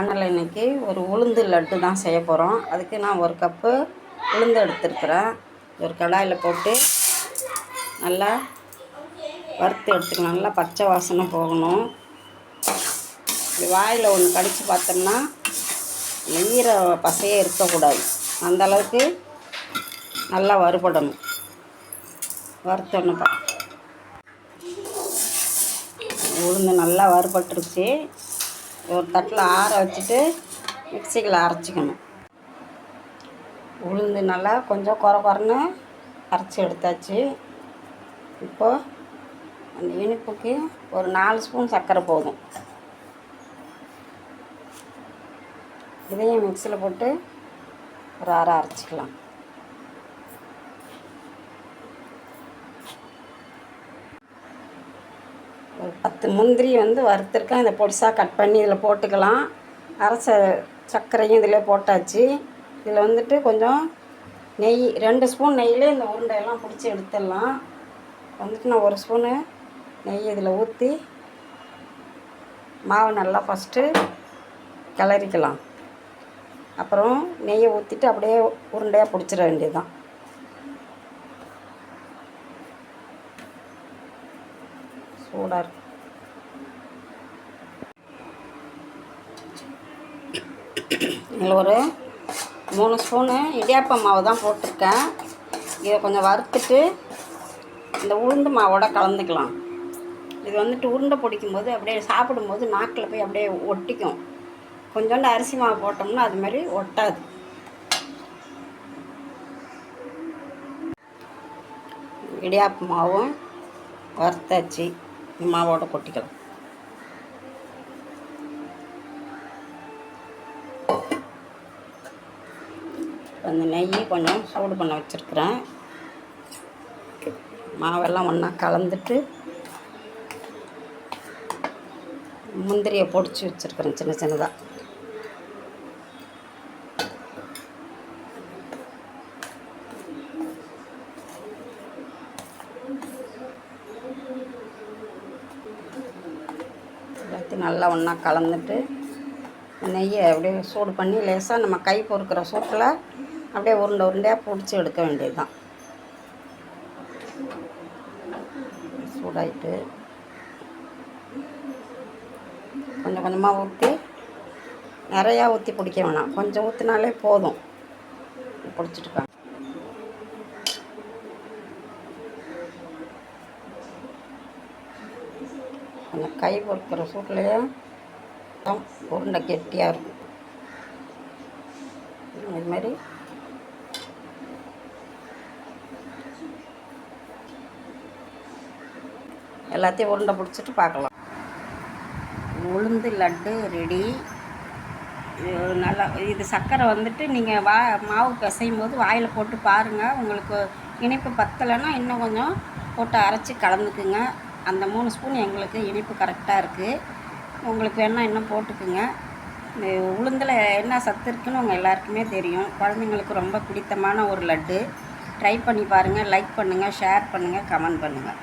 சேனலில் இன்றைக்கி ஒரு உளுந்து லட்டு தான் செய்ய போகிறோம் அதுக்கு நான் ஒரு கப்பு உளுந்து எடுத்துருக்குறேன். ஒரு கடாயில் போட்டு நல்லா வறுத்து எடுத்துக்கணும் நல்லா பச்சை வாசனை போகணும். இப்படி வாயில் ஒன்று கடித்து பார்த்தோம்னா ஈர பசையே இருக்கக்கூடாது. அந்த அளவுக்கு நல்லா வறுபடணும். வறுத்தோன்னு உளுந்து நல்லா வறுபட்டுருச்சு. ஒரு தட்டில் ஆற வச்சுட்டு மிக்சிக்கில் அரைச்சிக்கணும். உளுந்து நல்லா கொஞ்சம் குறை குறைன்னு அரைச்சி எடுத்தாச்சு. இப்போது அந்த இனிப்புக்கு ஒரு நாலு ஸ்பூன் சர்க்கரை போதும். இதையும் மிக்சியில் போட்டு ஒரு அரை அரைச்சிக்கலாம். பத்து முந்திரி வந்து வறுத்துருக்கேன். இதை பொடிசாக கட் பண்ணி இதில் போட்டுக்கலாம். அரைச்ச சர்க்கரையும் இதில் போட்டாச்சு. இதில் வந்துட்டு கொஞ்சம் நெய் ரெண்டு ஸ்பூன் நெய்யில் இந்த உருண்டையெல்லாம் பிடிச்சி எடுத்துடலாம். வந்துட்டு நான் ஒரு ஸ்பூனு நெய் இதில் ஊற்றி மாவு நல்லா ஃபஸ்ட்டு கிளறிக்கலாம். அப்புறம் நெய்யை ஊற்றிட்டு அப்படியே உருண்டையாக பிடிச்சிட வேண்டியதுதான். சூடாக இருக்கும் இதில் ஒரு மூணு ஸ்பூனு இடியாப்ப மாவு தான் போட்டிருக்கேன். இதை கொஞ்சம் வறுத்துட்டு இந்த உளுந்து மாவோட கலந்துக்கலாம். இது வந்துட்டு உருண்டை பிடிக்கும் போது அப்படியே சாப்பிடும்போது நாக்கில் போய் அப்படியே ஒட்டிக்கும். கொஞ்சோண்டு அரிசி மாவு போட்டோம்னா அது மாதிரி ஒட்டாது. இடியாப்ப மாவும் வறுத்தாச்சு. மாவோட கொட்டிக்கலாம். அந்த நெய் கொஞ்சம் சூடு பண்ண வச்சுருக்குறேன். மாவெல்லாம் ஒன்றா கலந்துட்டு முந்திரியை பொடிச்சு வச்சுருக்குறேன் சின்ன சின்னதாக எல்லாத்தையும் நல்லா ஒன்றா கலந்துட்டு நெய்யை அப்படியே சூடு பண்ணி லேசாக நம்ம கை பொறுக்கிற சூட்டில் அப்படியே உருண்டை உருண்டையாக பிடிச்சி எடுக்க வேண்டியது தான் சூடாயிட்டு கொஞ்சம் கொஞ்சமாக ஊற்றி நிறையா ஊற்றி பிடிக்க வேணாம். கொஞ்சம் ஊற்றினாலே போதும். பிடிச்சிட்டுக்காங்க கொஞ்சம் கை பொறுக்கிற சூட்லேயே உருண்டை கெட்டியாக இருக்கும். இதுமாரி எல்லாத்தையும் உருண்டை பிடிச்சிட்டு பார்க்கலாம். உளுந்து லட்டு ரெடி. இது நல்லா இது சர்க்கரை வந்துட்டு நீங்கள் வா மாவு பிசையும் போது வாயில் போட்டு பாருங்கள் உங்களுக்கு இனிப்பு பத்தலைன்னா இன்னும் கொஞ்சம் போட்டு அரைச்சி கலந்துக்குங்க. அந்த மூணு ஸ்பூன் எங்களுக்கு இனிப்பு கரெக்டாக இருக்குது உங்களுக்கு வேணால் இன்னும் போட்டுக்குங்க. இந்த உளுந்தில் என்ன சத்து இருக்குன்னு உங்கள் எல்லாருக்குமே தெரியும். குழந்தைங்களுக்கு ரொம்ப பிடித்தமான ஒரு லட்டு. ட்ரை பண்ணி பாருங்கள் லைக் பண்ணுங்கள் ஷேர் பண்ணுங்கள் கமெண்ட் பண்ணுங்கள்